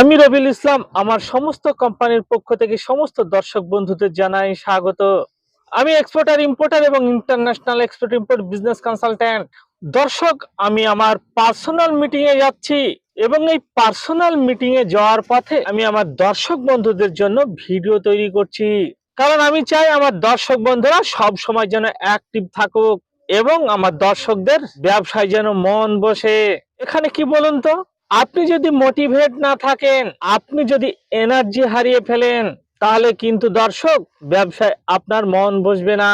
আমি রবিল ইসলাম, আমার সমস্ত কোম্পানির পক্ষ থেকে সমস্ত দর্শক বন্ধুদের জানাই স্বাগত। আমি এক্সপোর্টার ইম্পোর্টার এবং international export import business consultant দর্শক, আমি আমার পার্সোনাল মিটিং এ যাচ্ছি এবং এই পার্সোনাল মিটিং এ যাওয়ার পথে আমি আমার দর্শক বন্ধুদের জন্য ভিডিও তৈরি করছি। কারণ আমি চাই আমার দর্শক বন্ধুরা সব সময় যেন অ্যাক্টিভ থাকুক এবং আমার দর্শকদের ব্যবসায় যেন মন বসে। এখানে কি বলুন তো? আপনি যদি মোটিভেট না থাকেন, আপনি যদি এনার্জি হারিয়ে ফেলেন, তাহলে কিন্তু দর্শক, ব্যবসায় আপনার মন বসবে না।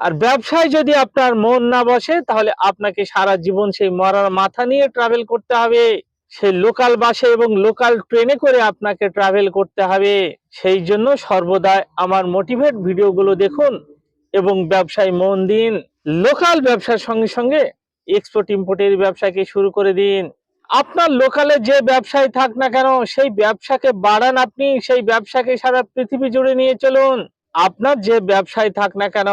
আর ব্যবসায় যদি আপনার মন না বসে, তাহলে আপনাকে সারা জীবন সেই মরার মাথা নিয়ে ট্রাভেল করতে হবে। সেই লোকাল বাসে এবং লোকাল ট্রেনে করে আপনাকে ট্রাভেল করতে হবে। সেই জন্য সর্বদাই আমার মোটিভেট ভিডিওগুলো দেখুন এবং ব্যবসায় মন দিন। লোকাল ব্যবসার সঙ্গে সঙ্গে এক্সপোর্ট ইম্পোর্টের ব্যবসাকে শুরু করে দিন। আপনার লোকালে যে ব্যবসায় থাক না কেন, সেই ব্যবসাকে বাড়ান আপনি, সেই ব্যবসাকে সারা পৃথিবী জুড়ে নিয়ে চলুন। আপনার যে ব্যবসায় থাক না কেন,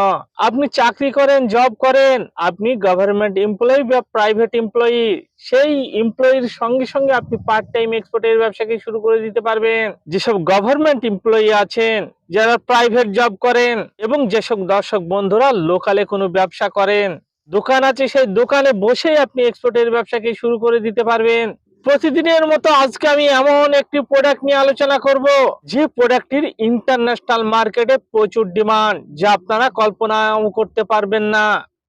আপনি চাকরি করেন জব করেন, আপনি গভর্নমেন্ট এমপ্লয়ি বা প্রাইভেট এমপ্লয়ি সেই এমপ্লয়ির সঙ্গে সঙ্গে আপনি পার্ট টাইম এক্সপোর্টের ব্যবসাকে শুরু করে দিতে পারবেন। যেসব গভর্নমেন্ট এমপ্লয়ি আছেন, যারা প্রাইভেট জব করেন, এবং যেসব দর্শক বন্ধুরা লোকালে কোনো ব্যবসা করেন দোকান আছে, সেই দোকানে বসেই আপনি এক্সপোর্টের ব্যবসাকে শুরু করে দিতে পারবেন। প্রতিদিনের মতো আজকে আমি এমন একটি প্রোডাক্ট নিয়ে আলোচনা করব, যে প্রোডাক্টটির ইন্টারন্যাশনাল মার্কেটে প্রচুর ডিমান্ড যা আপনারা কল্পনাও করতে পারবেন না।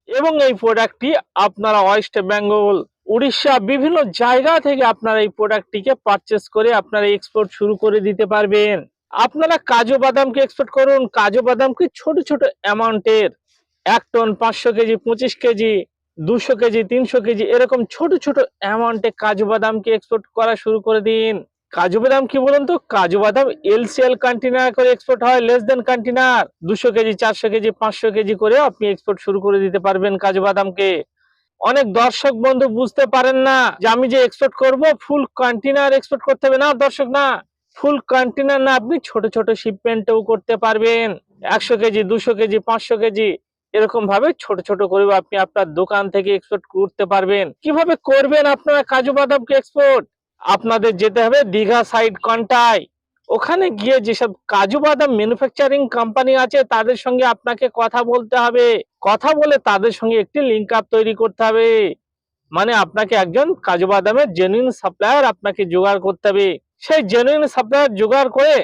এবং এই প্রোডাক্টটি আপনারা ওয়েস্ট বেঙ্গল উড়িষ্যা, বিভিন্ন জায়গা থেকে আপনারা এই প্রোডাক্টটিকে পারচেস করে আপনারা এক্সপোর্ট শুরু করে দিতে পারবেন। আপনারা কাজু বাদামকে এক্সপোর্ট করুন, কাজু বাদামকে ছোট ছোট অ্যামাউন্টের এক টন পাঁচশো কেজি, পঁচিশ কেজি, দুশো কেজি, তিনশো কেজি, এরকম ছোট ছোট অ্যামাউন্টে কাজু বাদামকে এক্সপোর্ট করা শুরু করে দিন। কাজু বাদাম কি বলুন তো? কাজু বাদাম এলসিএল কন্টেনার করে এক্সপোর্ট হয় লেস দেন কন্টেনার দুশো কেজি, চারশো কেজি, পাঁচশো কেজি করে আপনি এক্সপোর্ট শুরু করে দিতে পারবেন কাজু বাদামকে অনেক দর্শক বন্ধু বুঝতে পারেন না যে আমি যে এক্সপোর্ট করব ফুল কন্টেনার এক্সপোর্ট করতে হবে না দর্শক না। ফুল কন্টেনার না, আপনি ছোট ছোট শিপমেন্টেও করতে পারবেন। একশো কেজি, দুশো কেজি, পাঁচশো কেজি এরকম ভাবে ছোট ছোট করে আপনি আপনার দোকান থেকে এক্সপোর্ট করতে পারবেন। কীভাবে করবেন আপনারা কাজু বাদামকে এক্সপোর্ট আপনাদের যেতে হবে দীঘা সাইড কন্টায় ওখানে গিয়ে যেসব কাজু বাদাম ম্যানুফ্যাকচারিং কোম্পানি আছে, তাদের সঙ্গে আপনাকে কথা বলতে হবে। কথা বলে তাদের সঙ্গে একটি লিঙ্ক আপ তৈরি করতে হবে। মানে আপনাকে একজন কাজু বাদামের জেনুইন সাপ্লায়ার আপনাকে জোগাড় করতে হবে। সেই জেনুইন সাপ্লায়ার জোগাড় করে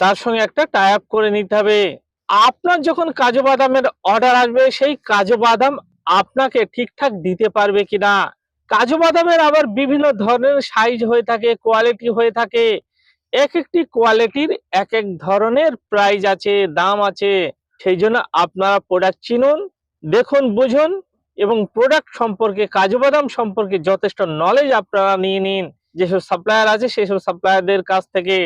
তার সঙ্গে একটা টাই আপ করে নিতে হবে। আপনার যখন কাজু বাদামের অর্ডার আসবে, সেই কাজু বাদাম আপনাকে ঠিকঠাক দিতে পারবে কিনা? কাজু বাদামের আবার বিভিন্ন ধরনের সাইজ হয়ে থাকে কোয়ালিটি হয়ে থাকে। এক একটি কোয়ালিটির এক এক ধরনের প্রাইস আছে, দাম আছে। সেই জন্য আপনারা প্রোডাক্ট চিনুন, দেখুন, বুঝুন এবং প্রোডাক্ট সম্পর্কে, কাজু বাদাম সম্পর্কে যথেষ্ট নলেজ আপনারা নিয়ে নিন। যেসব সাপ্লায়ার আছে, সেসব সাপ্লায়ারদের কাছ থেকে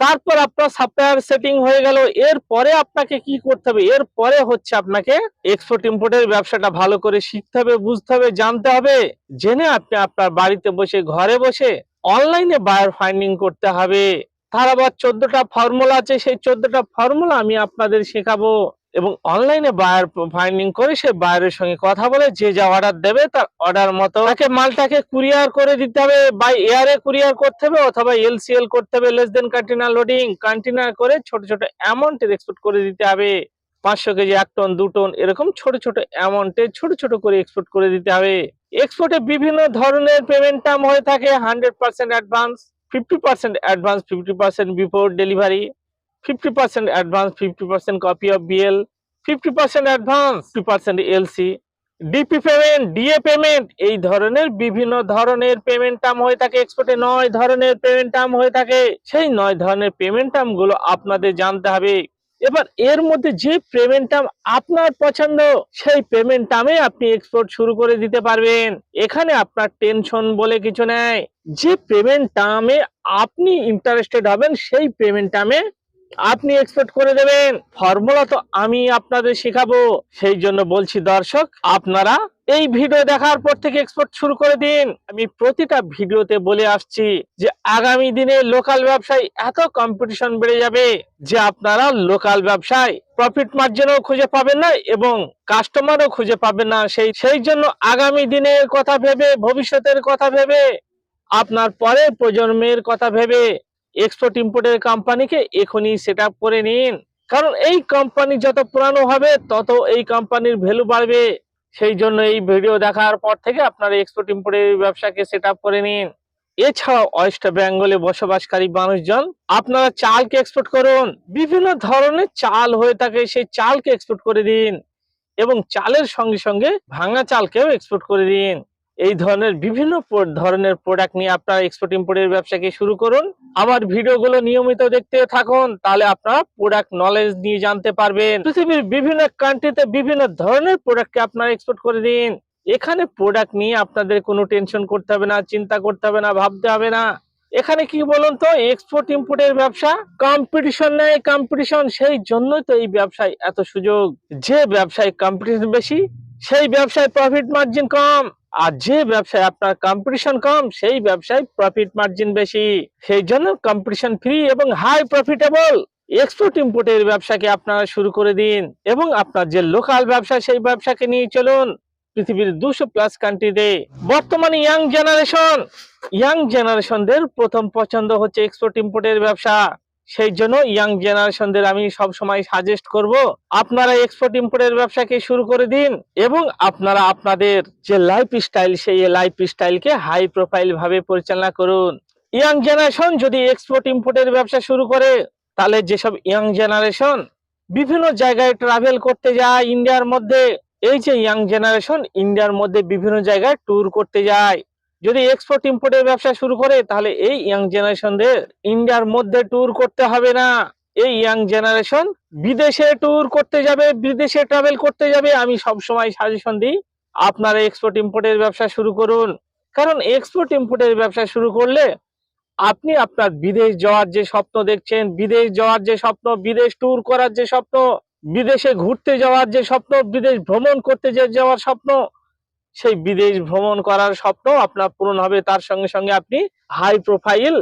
তারপর আপনার সাপ্লায়ার সেটিং হয়ে গেল। এরপরে আপনাকে কি করতে হবে? এরপরে হচ্ছে আপনাকে এক্সপোর্ট ইম্পোর্টের ব্যবসাটা ভালো করে শিখতে হবে, বুঝতে হবে, জানতে হবে। জেনে আপনি আপনার বাড়িতে বসে, ঘরে বসে অনলাইনে বায়ার ফাইন্ডিং করতে হবে। তার আবার চোদ্দটা ফর্মুলা আছে, সেই চোদ্দটা ফর্মুলা আমি আপনাদের শেখাবো। এবং অনলাইনে বায়ার ফাইন্ডিং করে সে বায়ারের সঙ্গে কথা বলে, যে যা অর্ডার দেবে তার অর্ডার মতো। তাকে মালটাকে কুরিয়ার করে দিতে হবে বাই এয়ারে কুরিয়ার করতে হবে অথবা এলসিএল করতে হবে less than container loading container করে ছোট ছোট অ্যামাউন্টের এক্সপোর্ট করে দিতে হবে। পাঁচশো কেজি, এক টন দু টন এরকম ছোট ছোট অ্যামাউন্টে ছোট ছোট করে এক্সপোর্ট করে দিতে হবে। এক্সপোর্টে বিভিন্ন ধরনের পেমেন্ট টার্ম হয়ে থাকে hundred percent advance fifty percent advance fifty percent before delivery fifty percent advance fifty percent copy of BL fifty percent advance fifty percent LC DP payment DA payment এই ধরনের বিভিন্ন ধরনের পেমেন্ট টার্ম হয়ে থাকে এক্সপোর্টে নয় ধরনের পেমেন্ট টার্ম হয়ে থাকে। সেই নয় ধরনের পেমেন্ট টার্মগুলো আপনাদের জানতে হবে। এবার এর মধ্যে যে পেমেন্ট টার্ম আপনার পছন্দ, সেই পেমেন্ট টার্মে আপনি এক্সপোর্ট শুরু করে দিতে পারবেন। এখানে আপনার টেনশন বলে কিছু নেই। যে পেমেন্ট টার্মে আপনি ইন্টারেস্টেড হবেন, সেই পেমেন্ট টার্মে আপনি এক্সপেক্ট করে দেবেন। ফর্মুলা তো আমি আপনাদের শেখাবো। সেই জন্য বলছি দর্শক, আপনারা এই ভিডিও দেখার পর থেকে এক্সপোর্ট শুরু করে দিন। আমি প্রতিটা ভিডিওতে বলে আসছি যে, আগামী দিনে লোকাল ব্যবসায় এত কম্পিটিশন বেড়ে যাবে যে, আপনারা লোকাল ব্যবসায় প্রফিট মার্জিনও খুঁজে পাবেন না এবং কাস্টমারও খুঁজে পাবেন না। সেই সেই জন্য আগামী দিনের কথা ভেবে, ভবিষ্যতের কথা ভেবে, আপনার পরের প্রজন্মের কথা ভেবে এক্সপোর্ট ইম্পোর্টের কোম্পানিকে এখনই সেট করে নিন। কারণ এই কোম্পানি যত পুরানো হবে, তত এই কোম্পানির ভ্যালু বাড়বে। সেই জন্য এই ভিডিও দেখার পর থেকে আপনারা এক্সপোর্ট ইম্পোর্টের ব্যবসাকে সেট করে নিন। এছাড়াও ওয়েস্ট বেঙ্গলে বসবাসকারী মানুষজন, আপনারা চালকে এক্সপোর্ট করুন। বিভিন্ন ধরনের চাল হয়ে থাকে, সেই চালকে এক্সপোর্ট করে দিন। এবং চালের সঙ্গে সঙ্গে ভাঙা চালকেও এক্সপোর্ট করে দিন। এই ধরনের বিভিন্ন ধরনের প্রোডাক্ট নিয়ে আপনারা এক্সপোর্ট ইম্পোর্টের ব্যবসাকে শুরু করুন। আমার ভিডিওগুলো নিয়মিত দেখতে থাকুন, তাহলে আপনারা প্রোডাক্ট নলেজ নিয়ে জানতে পারবেন। পৃথিবীর বিভিন্ন কান্ট্রিতে বিভিন্ন ধরনের প্রোডাক্টকে আপনারা এক্সপোর্ট করে দিন। এখানে প্রোডাক্ট নিয়ে আপনাদের কোনো টেনশন করতে হবে না, চিন্তা করতে হবে না, ভাবতে হবে না। এখানে কি বলুন তো এক্সপোর্ট ইম্পোর্টের ব্যবসা কম্পিটিশন নেই কম্পিটিশন সেই জন্যই তো এই ব্যবসায় এত সুযোগ। যে ব্যবসায় কম্পিটিশন বেশি সেই ব্যবসায় প্রফিট মার্জিন কম, আর যে ব্যবসায় আপনার কম্পিটিশন কম, সেই ব্যবসায় প্রফিট মার্জিন বেশি। সেই জন্য কম্পিটিশন ফ্রি এবং হাই প্রফিটেবল এক্সপোর্ট ইম্পোর্টের ব্যবসাকে আপনারা শুরু করে দিন এবং আপনার যে লোকাল ব্যবসা, সেই ব্যবসাকে নিয়ে চলুন। পৃথিবীর দুশো প্লাস কান্ট্রিতে বর্তমানে ইয়াং জেনারেশন ইয়াং জেনারেশনদের প্রথম পছন্দ হচ্ছে এক্সপোর্ট ইম্পোর্টের ব্যবসা। সেই জন্য ইয়াং জেনারেশনদের আমি সব সময় সাজেস্ট করব, আপনারা এক্সপোর্ট ইম্পোর্টের ব্যবসাকে শুরু করে দিন এবং আপনারা আপনাদের যে লাইফ স্টাইল সেই লাইফ স্টাইলকে হাই প্রোফাইল ভাবে পরিচালনা করুন। ইয়াং জেনারেশন যদি এক্সপোর্ট ইম্পোর্টের ব্যবসা শুরু করে, তাহলে যেসব ইয়াং জেনারেশন বিভিন্ন জায়গায় ট্রাভেল করতে যায় ইন্ডিয়ার মধ্যে, এই যে ইয়াং জেনারেশন ইন্ডিয়ার মধ্যে বিভিন্ন জায়গায় ট্যুর করতে যায়। যদি এক্সপোর্ট ইম্পোর্টের ব্যবসা শুরু করে, তাহলে এই ইয়াং জেনারেশনদের ইন্ডিয়ার মধ্যে ট্যুর করতে হবে না। এই ইয়াং জেনারেশন বিদেশে ট্যুর করতে যাবে, বিদেশে ট্রাভেল করতে যাবে। আমি সব সময় সাজেশন দিই, আপনারা এক্সপোর্ট ইম্পোর্টের ব্যবসা শুরু করুন। কারণ এক্সপোর্ট ইম্পোর্টের ব্যবসা শুরু করলে আপনি আপনার বিদেশ যাওয়ার যে স্বপ্ন দেখছেন, বিদেশ যাওয়ার যে স্বপ্ন, বিদেশ ট্যুর করার যে স্বপ্ন, বিদেশে ঘুরতে যাওয়ার যে স্বপ্ন, বিদেশ ভ্রমণ করতে যাওয়ার স্বপ্ন সেই বিদেশ ভ্রমণ করার স্বপ্ন আপনার পূরণ হবে। তার সঙ্গে সঙ্গে আপনি হাই প্রোফাইল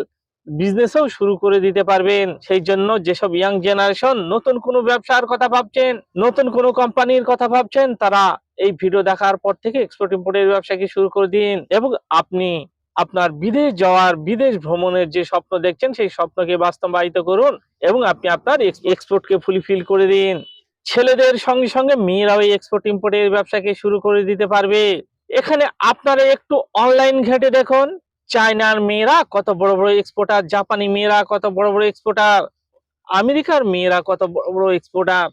বিজনেসও শুরু করে দিতে পারবেন। সেই জন্য যেসব ইয়াং জেনারেশন নতুন কোনো ব্যবসার কথা ভাবছেন, নতুন কোনো কোম্পানির কথা ভাবছেন, তারা এই ভিডিও দেখার পর থেকে এক্সপোর্ট ইম্পোর্টের ব্যবসাকে শুরু করে দিন এবং আপনি আপনার বিদেশ যাওয়ার, বিদেশ ভ্রমণের যে স্বপ্ন দেখছেন, সেই স্বপ্নকে বাস্তবায়িত করুন এবং আপনি আপনার এক্সপোর্টকে ফুলফিল করে দিন। ছেলেদের সঙ্গে সঙ্গে মেয়েরাও এই এক্সপোর্ট ইম্পোর্টের ব্যবসাকে শুরু করে দিতে পারবে। এখানে আপনারা একটু অনলাইন ঘেটে দেখুন। চায়নার মেয়েরা কত বড় বড় এক্সপোর্টার জাপানি মেয়েরা কত বড় বড় এক্সপোর্টার আমেরিকার মেয়েরা কত বড় বড় এক্সপোর্টার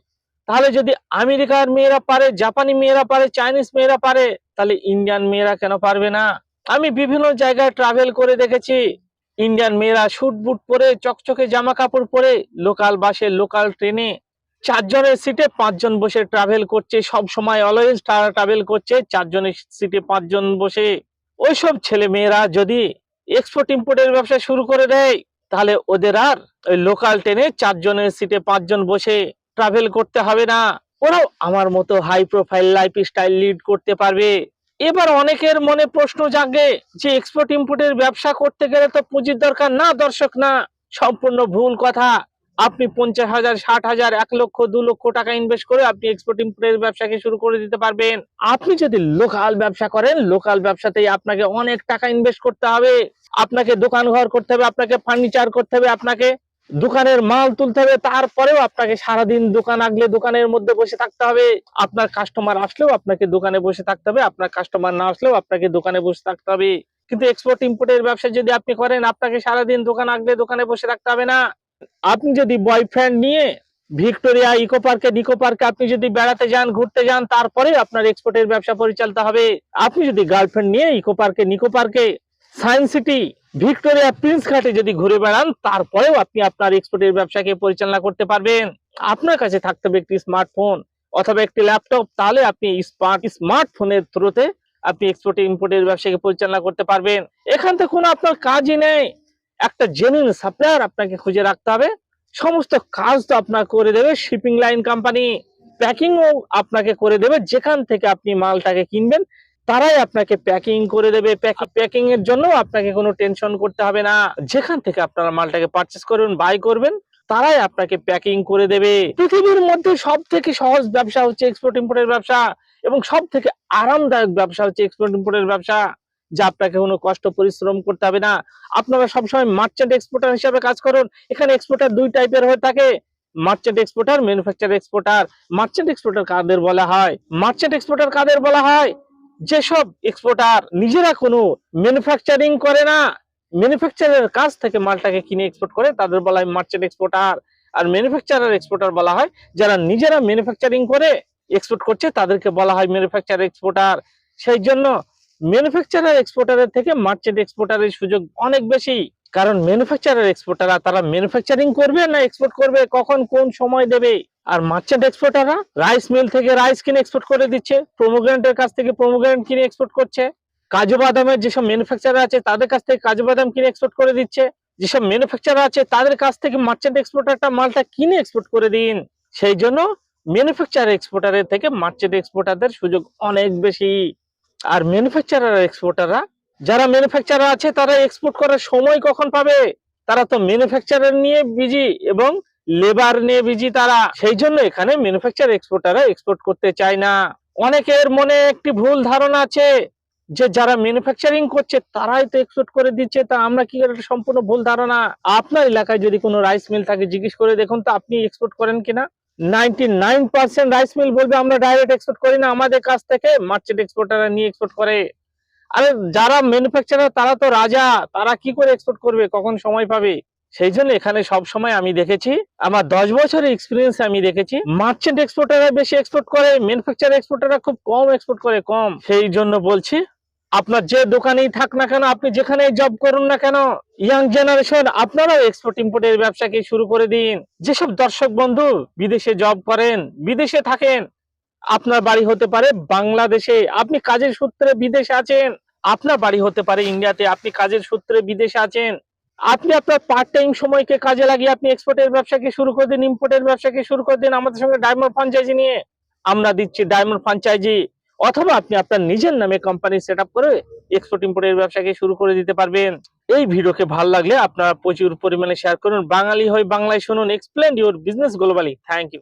তাহলে যদি আমেরিকার মেয়েরা পারে, জাপানি মেয়েরা পারে, চাইনিজ মেয়েরা পারে, তাহলে ইন্ডিয়ান মেয়েরা কেন পারবে না? আমি বিভিন্ন জায়গায় ট্রাভেল করে দেখেছি। ইন্ডিয়ান মেয়েরা শুট বুট পরে, চকচকে জামা কাপড় পরে লোকাল বাসে লোকাল ট্রেনে চারজনের সিটে পাঁচজন বসে ট্রাভেল করছে, সব সময় অলওয়েজ তারা ট্রাভেল করছে, চারজনের সিটে পাঁচজন বসে। ওইসব ছেলে মেয়েরা যদি এক্সপোর্ট ইম্পোর্টের ব্যবসা শুরু করে দেয়, তাহলে ওদের আর ওই লোকাল ট্রেনে চারজনের সিটে পাঁচজন বসে ট্রাভেল করতে হবে না। ওরাও আমার মতো high profile life style lead করতে পারবে। এবার অনেকের মনে প্রশ্ন জাগে যে এক্সপোর্ট ইম্পোর্টের ব্যবসা করতে গেলে তো পুঁজির দরকার না, দর্শক না? সম্পূর্ণ ভুল কথা। আপনি পঞ্চাশ হাজার, ষাট হাজার, এক লক্ষ, দু লক্ষ টাকা ইনভেস্ট করে আপনি এক্সপোর্ট ইম্পোর্টের ব্যবসাকে শুরু করে দিতে পারবেন। আপনি যদি লোকাল ব্যবসা করেন লোকাল ব্যবসাতেই আপনাকে অনেক টাকা ইনভেস্ট করতে হবে। আপনাকে দোকান ঘর করতে হবে, আপনাকে ফার্নিচার করতে হবে, আপনাকে দোকানের মাল তুলতে হবে, তারপরেও আপনাকে সারাদিন দোকান আগলে দোকানের মধ্যে বসে থাকতে হবে। আপনার কাস্টমার আসলেও আপনাকে দোকানে বসে থাকতে হবে, আপনার কাস্টমার না আসলেও আপনাকে দোকানে বসে থাকতে হবে। কিন্তু এক্সপোর্ট ইম্পোর্টের ব্যবসা যদি আপনি করেন, আপনাকে সারাদিন দোকান আগলে দোকানে বসে থাকতে হবে না। আপনি যদি বয়ফ্রেন্ড নিয়ে ভিক্টোরিয়া, ইকো পার্কে নিকো পার্কে আপনি যদি বেড়াতে যান, ঘুরতে যান, তারপরে আপনার এক্সপোর্টের ব্যবসা পরিচালিত হবে। আপনি যদি গার্লফ্রেন্ড নিয়ে ইকো পার্কে, নিকো পার্কে সায়েন্স সিটি ভিক্টোরিয়া প্রিন্স ঘাটে যদি ঘুরে বেড়ান, তারপরেও আপনি আপনার এক্সপোর্টের ব্যবসাকে পরিচালনা করতে পারবেন। আপনার কাছে থাকতে হবে একটি স্মার্টফোন অথবা একটি ল্যাপটপ তাহলে আপনি স্মার্ট স্মার্টফোনের থ্রুতে আপনি এক্সপোর্ট ইম্পোর্টের ব্যবসাকে পরিচালনা করতে পারবেন। এখান থেকে কোনো আপনার কাজই নেই। একটা জেনুইন সাপ্লায়ার আপনাকে খুঁজে রাখতে হবে। সমস্ত কাজ তো আপনার করে দেবে শিপিং লাইন কোম্পানি প্যাকিংও আপনাকে করে দেবে। যেখান থেকে আপনি মালটাকে কিনবেন, তারাই আপনাকে প্যাকিং করে দেবে। প্যাকিং এর জন্য আপনাকে কোনো টেনশন করতে হবে না। যেখান থেকে আপনারা মালটাকে পারচেস করবেন বাই করবেন, তারাই আপনাকে প্যাকিং করে দেবে। পৃথিবীর মধ্যে সব থেকে সহজ ব্যবসা হচ্ছে এক্সপোর্ট ইম্পোর্টের ব্যবসা এবং সব থেকে আরামদায়ক ব্যবসা হচ্ছে এক্সপোর্ট ইম্পোর্টের ব্যবসা। যে আপনাকে কোনো কষ্ট, পরিশ্রম করতে হবে না। আপনারা সবসময় মার্চেন্ট এক্সপোর্টার হিসাবে কাজ করুন। এখানে এক্সপোর্টার দুই টাইপের হয়ে থাকে। Merchant exporter manufacture exporter merchant exporter কাদের বলা হয়? মার্চেন্ট এক্সপোর্টার কাদের বলা হয়? যেসব এক্সপোর্টার নিজেরা কোনো ম্যানুফ্যাকচারিং করে না ম্যানুফ্যাকচারের কাছ থেকে মালটাকে কিনে এক্সপোর্ট করে, তাদের বলা হয় মার্চেন্ট এক্সপোর্টার আর ম্যানুফ্যাকচারার এক্সপোর্টার বলা হয়, যারা নিজেরা ম্যানুফ্যাকচারিং করে এক্সপোর্ট করছে, তাদেরকে বলা হয় ম্যানুফ্যাকচার এক্সপোর্টার সেই জন্য ম্যানুফ্যাকচারার এক্সপোর্টারের থেকে মার্চেন্ট এক্সপোর্টারের সুযোগ অনেক বেশি। কারণ ম্যানুফ্যাকচারার এক্সপোর্টাররা তারা ম্যানুফ্যাকচারিং করবে না এক্সপোর্ট করবে? কখন কোন সময় দেবে? আর মার্চেন্ট এক্সপোর্টাররা রাইস মিল থেকে রাইস কিনে এক্সপোর্ট করে দিচ্ছে প্রোমোগ্রেন্টের কাছ থেকে প্রোমোগ্রেন্ট কিনে এক্সপোর্ট করছে, কাজু বাদামের যেসব ম্যানুফ্যাকচারার আছে, তাদের কাছ থেকে কাজু বাদাম কিনে এক্সপোর্ট করে দিচ্ছে, যেসব ম্যানুফ্যাকচারার আছে, তাদের কাছ থেকে মার্চেন্ট এক্সপোর্টারটা মালটা কিনে এক্সপোর্ট করে দিন। সেই জন্য ম্যানুফ্যাকচার এক্সপোর্টারের থেকে মার্চেন্ট এক্সপোর্টারদের সুযোগ অনেক বেশি। আর ম্যানুফ্যাকচারার এক্সপোর্টাররা যারা ম্যানুফ্যাকচারার আছে, তারা এক্সপোর্ট করার সময় কখন পাবে? তারা তো ম্যানুফ্যাকচারার নিয়ে বিজি এবং লেবার নিয়ে বিজি তারা। সেই জন্য এখানে ম্যানুফ্যাকচার এক্সপোর্টাররা এক্সপোর্ট করতে চায় না। অনেকের মনে একটি ভুল ধারণা আছে যে যারা ম্যানুফ্যাকচারিং করছে, তারাই তো এক্সপোর্ট করে দিচ্ছে। তা আমরা কি করে? সম্পূর্ণ ভুল ধারণা। আপনার এলাকায় যদি কোনো রাইস মিল থাকে, জিজ্ঞেস করে দেখুন তো আপনি এক্সপোর্ট করেন কিনা। Ninety nine percent rice mill বলবে, আমরা ডাইরেক্ট এক্সপোর্ট করি না। আমাদের কাছ থেকে মার্চেন্ট এক্সপোর্টাররা নিয়ে এক্সপোর্ট করে। আরে, যারা ম্যানুফ্যাকচারার তারা তো রাজা। তারা কি করে এক্সপোর্ট করবে? কখন সময় পাবে? সেই জন্য এখানে সব সময় আমি দেখেছি, আমার দশ বছরের এক্সপিরিয়েন্স আমি দেখেছি। মার্চেন্ট এক্সপোর্টাররা বেশি এক্সপোর্ট করে ম্যানুফ্যাকচার এক্সপোর্টাররা খুব কম এক্সপোর্ট করে, কম। সেই জন্য বলছি আপনার যে দোকানেই থাক না কেন, আপনি যেখানে জব করুন না কেন ইয়াং জেনারেশন আপনারাও এক্সপোর্ট ইম্পোর্টের ব্যবসাকে শুরু করে দিন। যেসব দর্শক বন্ধু বিদেশে জব করেন, বিদেশে থাকেন, আপনার বাড়ি হতে পারে বাংলাদেশে। আপনি কাজের সূত্রে বিদেশে আছেন, আপনার বাড়ি হতে পারে ইন্ডিয়াতে। আপনি কাজের সূত্রে বিদেশে আছেন। আপনি আপনার পার্ট টাইম সময়কে কাজে লাগিয়ে আপনি এক্সপোর্টের ব্যবসাকে শুরু করে দিন ইম্পোর্টের ব্যবসাকে শুরু করে দিন। আমাদের সঙ্গে ডায়মন্ড ফ্রাঞ্চাইজি নিয়ে আমরা দিচ্ছি ডায়মন্ড ফ্রাঞ্চাইজি অথবা আপনি আপনার নিজের নামে কোম্পানি সেট করে এক্সপোর্ট ইম্পোর্টের ব্যবসাকে শুরু করে দিতে পারবেন। এই ভিডিওকে ভালো লাগলে আপনারা প্রচুর পরিমাণে শেয়ার করুন। বাঙালি হয় বাংলায় শুনুন। Explain your business globally thank you